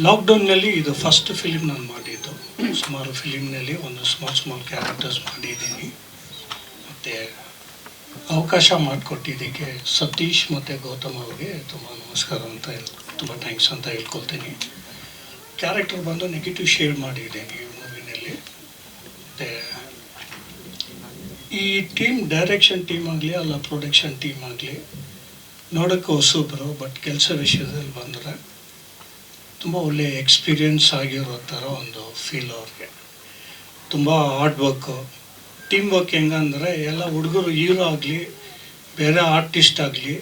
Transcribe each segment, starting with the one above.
ಲಾಕ್ಡೌನ್ನಲ್ಲಿ ಇದು first film ನಾನು ಮಾಡಿದ್ದು. ಸುಮಾರು ಫಿಲಿಮ್ನಲ್ಲಿ ಒಂದು ಸ್ಮಾಲ್ ಸ್ಮಾಲ್ ಕ್ಯಾರೆಕ್ಟರ್ಸ್ ಮಾಡಿದ್ದೀನಿ. ಮತ್ತು ಅವಕಾಶ ಮಾಡಿಕೊಟ್ಟಿದ್ದಕ್ಕೆ ಸತೀಶ್ ಮತ್ತು ಗೌತಮ್ ಅವ್ರಿಗೆ ತುಂಬ ನಮಸ್ಕಾರ ಅಂತ ತುಂಬ ಥ್ಯಾಂಕ್ಸ್ ಅಂತ ಹೇಳ್ಕೊಳ್ತೀನಿ. ಕ್ಯಾರೆಕ್ಟರ್ ಬಂದು ನೆಗೆಟಿವ್ ಶೇರ್ ಮಾಡಿದ್ದೀನಿ ಈ ಮೂವಿನಲ್ಲಿ ಮತ್ತು ಈ ಟೀಮ್ ಡೈರೆಕ್ಷನ್ ಟೀಮ್ ಆಗಲಿ, ಅಲ್ಲ ಪ್ರೊಡಕ್ಷನ್ ಟೀಮ್ ಆಗಲಿ ನೋಡೋಕ್ಕೆ ಹೊಸಬ್ರು ಬಟ್ ಕೆಲಸ ವಿಷಯದಲ್ಲಿ ಬಂದರೆ ತುಂಬ ಒಳ್ಳೆ ಎಕ್ಸ್ಪೀರಿಯನ್ಸ್ ಆಗಿರೋ ಥರ ಒಂದು ಫೀಲ್ ಅವ್ರಿಗೆ. ತುಂಬ ಹಾರ್ಡ್ ವರ್ಕು ಟೀಮ್ ವರ್ಕ್ ಹೆಂಗಂದರೆ ಎಲ್ಲ ಹುಡುಗರು ಹೀರೋ ಆಗಲಿ, ಬೇರೆ ಆರ್ಟಿಸ್ಟ್ ಆಗಲಿ,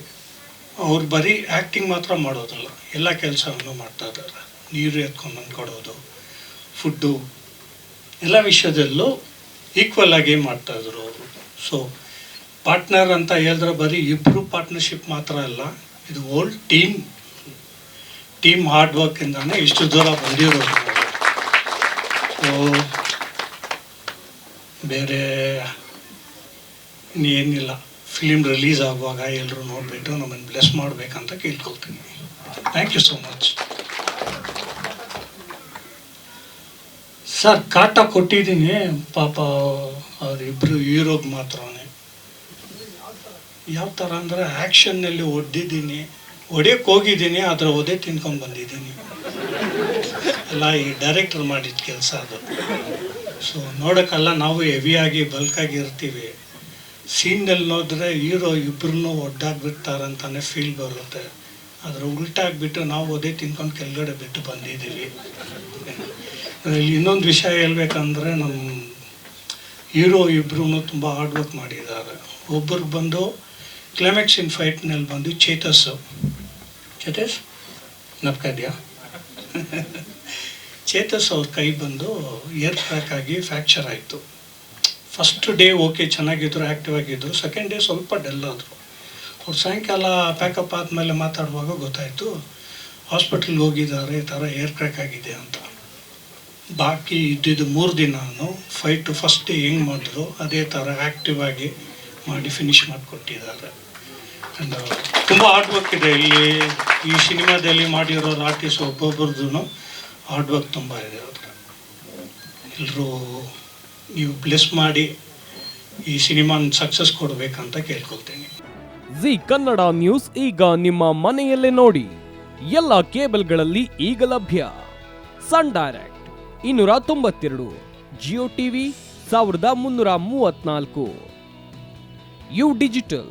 ಅವ್ರು ಬರೀ ಆ್ಯಕ್ಟಿಂಗ್ ಮಾತ್ರ ಮಾಡೋದಲ್ಲ. ಎಲ್ಲ ಕೆಲಸವನ್ನು ಮಾಡ್ತಾ ಇದ್ದಾರೆ. ನೀರು ಎತ್ಕೊಂಡು ಬಂದು ಕೊಡೋದು ಫುಡ್ಡು ಎಲ್ಲ ವಿಷಯದಲ್ಲೂ ಈಕ್ವಲ್ ಆಗಿ ಮಾಡ್ತಾಯಿದ್ರು ಅವರು. ಸೊ ಪಾರ್ಟ್ನರ್ ಅಂತ ಹೇಳಿದ್ರೆ ಬರೀ ಇಬ್ಬರು ಪಾರ್ಟ್ನರ್ಶಿಪ್ ಮಾತ್ರ ಅಲ್ಲ, ಇದು ಓಲ್ಡ್ ಟೀಮ್ ಟೀಮ್ ಹಾರ್ಡ್ ವರ್ಕಿಂದಾನೆ ಇಷ್ಟು ದೂರ ಬಂದಿರೋದು ಬೇರೆ ಇನ್ನೇನಿಲ್ಲ ಫಿಲಿಮ್ ರಿಲೀಸ್ ಆಗುವಾಗ ಎಲ್ಲರೂ ನೋಡಿಬಿಟ್ಟು ನಮ್ಮನ್ನು ಬ್ಲೆಸ್ ಮಾಡಬೇಕಂತ ಕೇಳ್ಕೊಳ್ತೀನಿ. Thank you so much sir ಕಾಟ ಕೊಟ್ಟಿದ್ದೀನಿ. ಪಾಪ ಅವರಿಬ್ಬರು ಹೀರೋಗೆ ಮಾತ್ರನೇ. ಯಾವ ಥರ ಅಂದರೆ ಆ್ಯಕ್ಷನ್ನಲ್ಲಿ ಹೊಡೆದಿದ್ದೀನಿ ಹೊಡೆಯಕ್ಕೆ ಹೋಗಿದ್ದೀನಿ ಅದರ ಒದೆ ತಿನ್ಕೊಂಡು ಬಂದಿದ್ದೀನಿ. ಅಲ್ಲ, ಈ ಡೈರೆಕ್ಟರ್ ಮಾಡಿದ ಕೆಲಸ ಅದು. ಸೊ ನೋಡೋಕ್ಕಲ್ಲ, ನಾವು ಹೆವಿಯಾಗಿ ಬಲ್ಕಾಗಿ ಇರ್ತೀವಿ. ಸೀನ್ನಲ್ಲಿ ನೋಡಿದ್ರೆ ಹೀರೋ ಇಬ್ಬರನ್ನೂ ಅಂತಾನೆ ಫೀಲ್ ಬರುತ್ತೆ. ಅದರ ಉಲ್ಟಾಗ್ಬಿಟ್ಟು ನಾವು ಒದೆ ತಿನ್ಕೊಂಡು ಕೆಳಗಡೆ ಬಿಟ್ಟು ಬಂದಿದ್ದೀವಿ. ಇಲ್ಲಿ ಇನ್ನೊಂದು ವಿಷಯ ಹೇಳ್ಬೇಕಂದ್ರೆ ನಮ್ಮ ಹೀರೋ ಇಬ್ಬರೂ ತುಂಬ ಹಾರ್ಡ್ ವರ್ಕ್ ಮಾಡಿದ್ದಾರೆ. ಒಬ್ಬರಿಗೆ ಬಂದು ಕ್ಲೈಮ್ಯಾಕ್ಸ್ ಇನ್ ಫೈಟ್ನಲ್ಲಿ ಬಂದು ಚೇತಸ್ಸು. ಚೇತಸ್ ಇದೆಯಾ ಚೇತಸ್ ಅವ್ರ ಕೈ ಬಂದು ಏರ್ ಕ್ರ್ಯಾಕ್ ಆಗಿ ಫ್ರ್ಯಾಕ್ಚರ್ ಆಯಿತು. ಫಸ್ಟ್ ಡೇ ಓಕೆ, ಚೆನ್ನಾಗಿದ್ರು, ಆ್ಯಕ್ಟಿವ್ ಆಗಿದ್ದರು ಸೆಕೆಂಡ್ ಡೇ ಸ್ವಲ್ಪ ಡೆಲ್ ಆದರು. ಅವ್ರು ಸಾಯಂಕಾಲ ಪ್ಯಾಕಪ್ ಆದಮೇಲೆ ಮಾತಾಡುವಾಗ ಗೊತ್ತಾಯಿತು, ಹಾಸ್ಪಿಟ್ಲಿಗೆ ಹೋಗಿದ್ದಾರೆ, ಈ ಥರ ಏರ್ ಕ್ರ್ಯಾಕ್ ಆಗಿದೆ ಅಂತ. ಬಾಕಿ ಇದ್ದಿದ್ದು ಮೂರು ದಿನಾನು ಫೈಟ್, ಫಸ್ಟ್ ಡೇ ಹೆಂಗೆ ಮಾಡಿದ್ರು, ಅದೇ ಥರ ಆ್ಯಕ್ಟಿವ್ ಆಗಿ ಮಾಡಿ ಫಿನಿಶ್ ಮಾಡಿಕೊಟ್ಟಿದ್ದಾರೆ. ತುಂಬ ಹಾರ್ಡ್ ವರ್ಕ್ ಇದೆ. ಇಲ್ಲಿ ಈ ಸಿನಿಮಾದಲ್ಲಿ ಮಾಡಿರೋ ಆರ್ಟಿಸ್ಟ್ ಒಬ್ಬೊಬ್ರದ್ದು ಹಾರ್ಡ್ ವರ್ಕ್ ತುಂಬ ಇದೆ. ಅವ್ರ ಎಲ್ಲರೂ ನೀವು ಬ್ಲೆಸ್ ಮಾಡಿ ಈ ಸಿನಿಮಾನ ಸಕ್ಸಸ್ ಕೊಡಬೇಕಂತ ಕೇಳ್ಕೊಳ್ತೀನಿ. ಜಿ ಕನ್ನಡ ನ್ಯೂಸ್ ಈಗ ನಿಮ್ಮ ಮನೆಯಲ್ಲೇ ನೋಡಿ. ಎಲ್ಲ ಕೇಬಲ್ಗಳಲ್ಲಿ ಈಗ ಲಭ್ಯ. ಸನ್ ಡೈರೆಕ್ಟ್ ಇನ್ನೂರ ತೊಂಬತ್ತೆರಡು ಜಿಯೋ ಟಿವಿ ಸಾವಿರದ ಮುನ್ನೂರ ಮೂವತ್ನಾಲ್ಕು. U digital